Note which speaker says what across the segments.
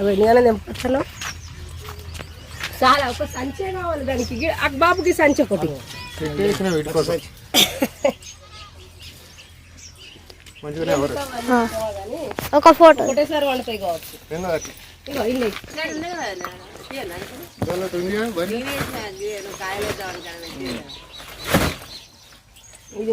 Speaker 1: అవి ఎన్నిగానే తెంపచ్చను చాలా ఒక సంచే కావాలి దానికి. ఆ బాబుకి సంచి ఒకటి.
Speaker 2: ఒక ఫోటో.
Speaker 1: ఒకటేసారి వండుతాయి కావచ్చు.
Speaker 3: ఏం కాదు అట్లా.
Speaker 1: ఇగో ఇల్లు.
Speaker 3: దానిలో ఉందిగా బరి.
Speaker 1: ఇది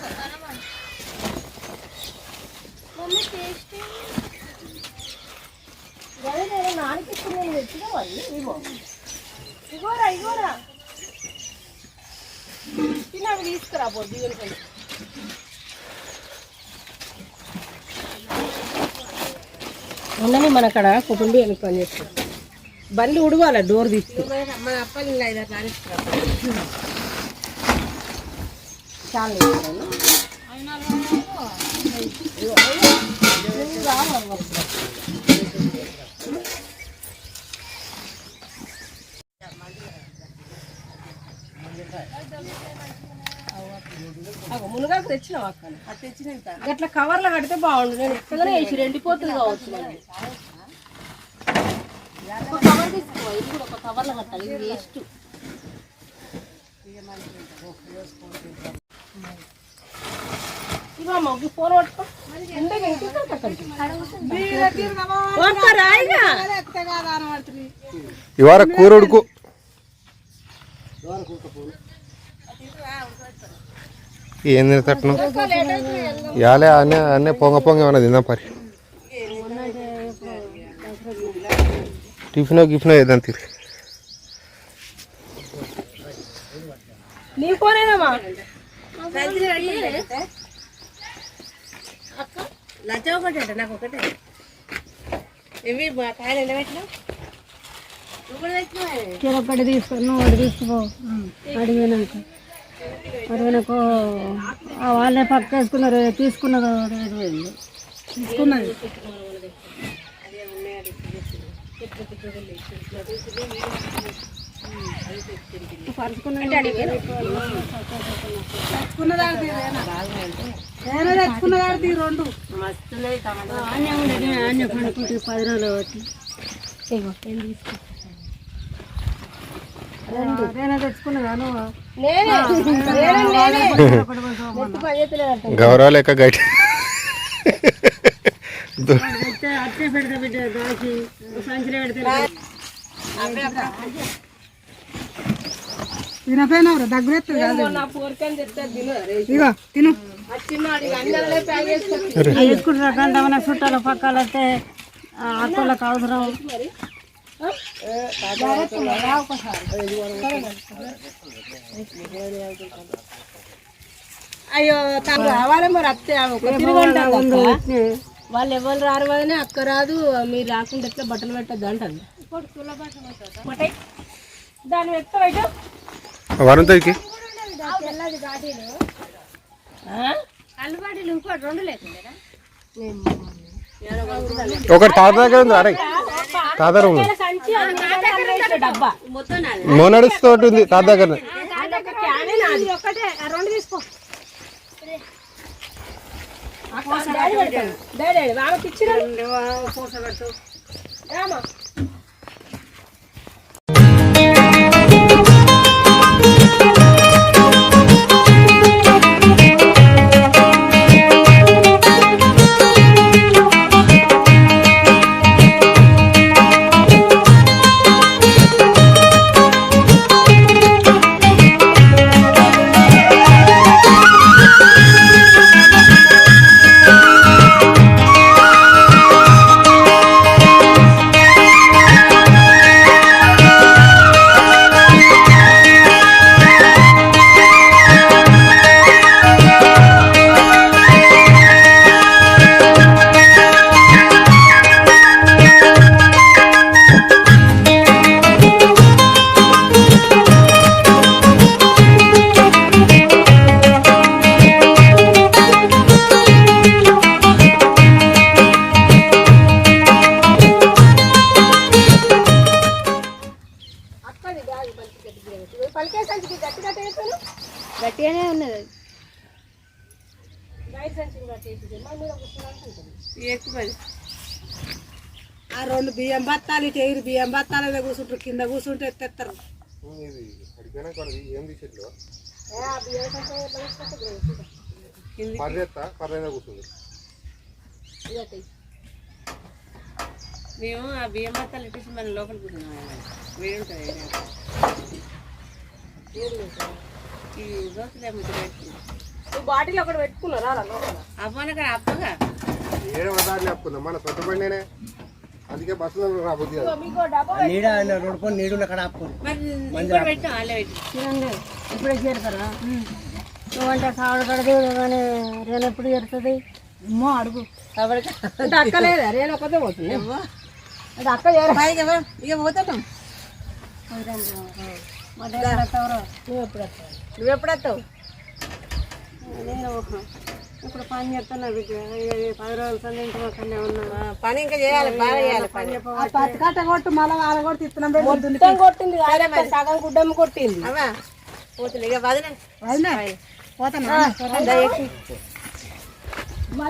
Speaker 1: ఇగోరా ఇగోరా. తిన్నాక తీసుకురా పో ఉండని మన అక్కడ కుటుంబం అని పని చేస్తాం బండి ఉడవాల డోర్ తీసుకు మన అప్పలు చాలా మునగాకు తెచ్చినావు అక్క? తెచ్చిన అట్లా కవర్లో కడితే బాగుండు. నేను ఎక్కగానే వేసి రెండిపోతుంది కావచ్చు. ఒక కవర్ తీసుకో ఇది కూడా ఒక కవర్లో కట్టాలి ఇది వేస్ట్
Speaker 3: కూర ఉడుకు ఏం తినతట్టును ఇవాళ అన్నీ అన్నీ పొంగ పొంగ ఏమన్నా తిందాం పరి. టిఫినో గిఫినో ఏదని తిరిగి
Speaker 1: నీ ఫోనేనమ్మా
Speaker 4: లచ్చ ఒకటే నాకు ఒకటే. ఇవి మా కాయలు కూడా తెచ్చినావే
Speaker 2: ఒకటి తీసుకో నువ్వు ఒకటి తీసుకో అడిగినాక అడిగినాక వాళ్ళే పక్క వేసుకున్నారు తీసుకున్నది ఒకటి పోయింది తీసుకున్నది
Speaker 4: మస్తున్నాయి టమాటా
Speaker 2: పది రోజులు
Speaker 3: గౌరవ లెక్క
Speaker 2: గట్టి అట్టే బిడ్డ దాచి సంచిలో పెడితే తినపోయినావు దగ్గర
Speaker 1: ఏమో నా పోరికని చెప్తే తిను రే.
Speaker 2: ఇగో తిను
Speaker 1: ఆ చిన్నవాడు ఇక అన్ని చేసుకొని
Speaker 2: వేసుకుంటారు కంటే మన చుట్టాల పక్కల అవసరం
Speaker 1: అయ్యో తను రావాలి మరి అత్తే. వాళ్ళు ఎవరు రారు అని అక్క రాదు. మీరు రాకుండా ఎట్లా బట్టలు పెట్టద్దు అంటారు పట్టాయి. దాన్ని ఎత్త
Speaker 3: వరుణ్కి ఒకటి తాత దగ్గర ఉంది అరే. తాత రూమ్ మోనడిస్ తోటి ఉంది తాత దగ్గర
Speaker 1: డాడీ. డాడీ, ఆమెకి గట్టిగానే ఉన్నది
Speaker 3: ఆ
Speaker 2: రెండు బియ్యం బత్తాలు ఇటు ఎగిరి బియ్యం బత్తాలు కూర్చుంటారు కింద కూర్చుంటే ఎత్తేస్తారు
Speaker 4: మేము ఆ బియ్యం బత్తాలు ఇచ్చేసి మన లోపలికి వేడి ఈ
Speaker 1: బాటిల్ ఒకటి పెట్టుకున్నారా లోపల?
Speaker 4: అవ్వన అక్కడ అప్పగా
Speaker 3: ఏడ వదాన్ని ఆపుకుందాం. మన సొంత బండినే అందుకే బస్సులో రాబోద్ది కదా
Speaker 1: మీకు డబ్బా
Speaker 5: నీడ రోడ్డు పని నీడు అక్కడ ఆపుకోండి.
Speaker 4: మరి ఇక్కడ పెట్టాం అల్లే పెట్టి.
Speaker 2: చూడండి ఇప్పుడే చేరుతారా? నువ్వంటే కానీ రేపు ఎప్పుడు చేరుతుంది? అమ్మో అడుగు.
Speaker 1: అంటే అక్క లేదా? నేను ఒక్కతే పోతుంది. అంటే అక్క చేర.
Speaker 4: ఇక పోతాం.
Speaker 1: నువ్వు ఎప్పుడు వస్తావు
Speaker 4: నువ్వు ఎప్పుడు వస్తావు
Speaker 2: నేను ఒక ఇప్పుడు పని చేస్తున్నా పది రోజుల సంది ఇంటి పక్కనే ఉన్నా
Speaker 4: పని ఇంకా చేయాలి బాగా చేయాలి పని
Speaker 2: పత్తికట్ట కొట్టు మళ్ళీ వాళ్ళ కొట్టి ఇస్తున్నాం
Speaker 1: మొత్తం కొట్టింది సగం గుడ్డమ్మ కొట్టింది.
Speaker 4: అవ్వా. పోతుంది ఇక వదిలే.
Speaker 2: పోతాను?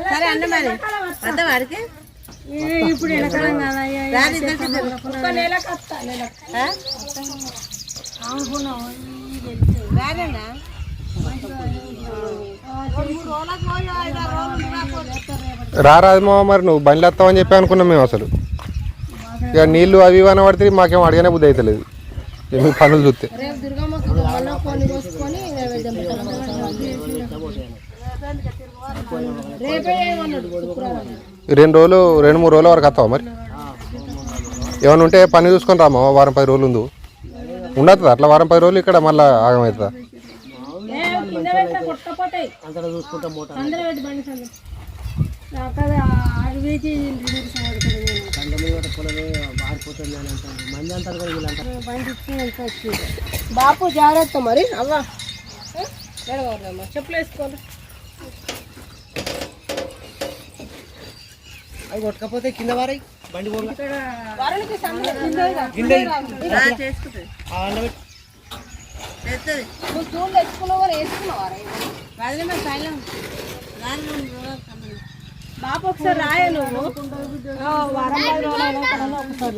Speaker 4: సరే. అన్న మరి. వద్దా వాడికి
Speaker 2: ఇప్పుడు వెనకాలం కదా
Speaker 4: రాని
Speaker 3: మరి నువ్వు బండ్లు వస్తావని చెప్పి అనుకున్నాం మేము అసలు. ఇక నీళ్ళు అవి ఇవన్నీ పడితే మాకేం అడిగిన బుద్ధి అవుతలేదు మీ పనులు చూస్తే. రెండు రోజులు రెండు మూడు రోజుల వరకు వస్తావా మరి? ఏమైనా ఉంటే పని చూసుకొని రామా వారం పది రోజులు ఉందో ఉండదు అట్లా వారం పది రోజులు ఇక్కడ మళ్ళీ ఆగమవుతుందా
Speaker 1: బాపు జాగ్రత్త మరి. అవ్వ. అంతలో చూసుకుంటా వేసుకున్నావా
Speaker 4: వదిలే మరి సైలం రాని
Speaker 1: బాపు ఒకసారి రాయ నువ్వు వారం ఒకసారి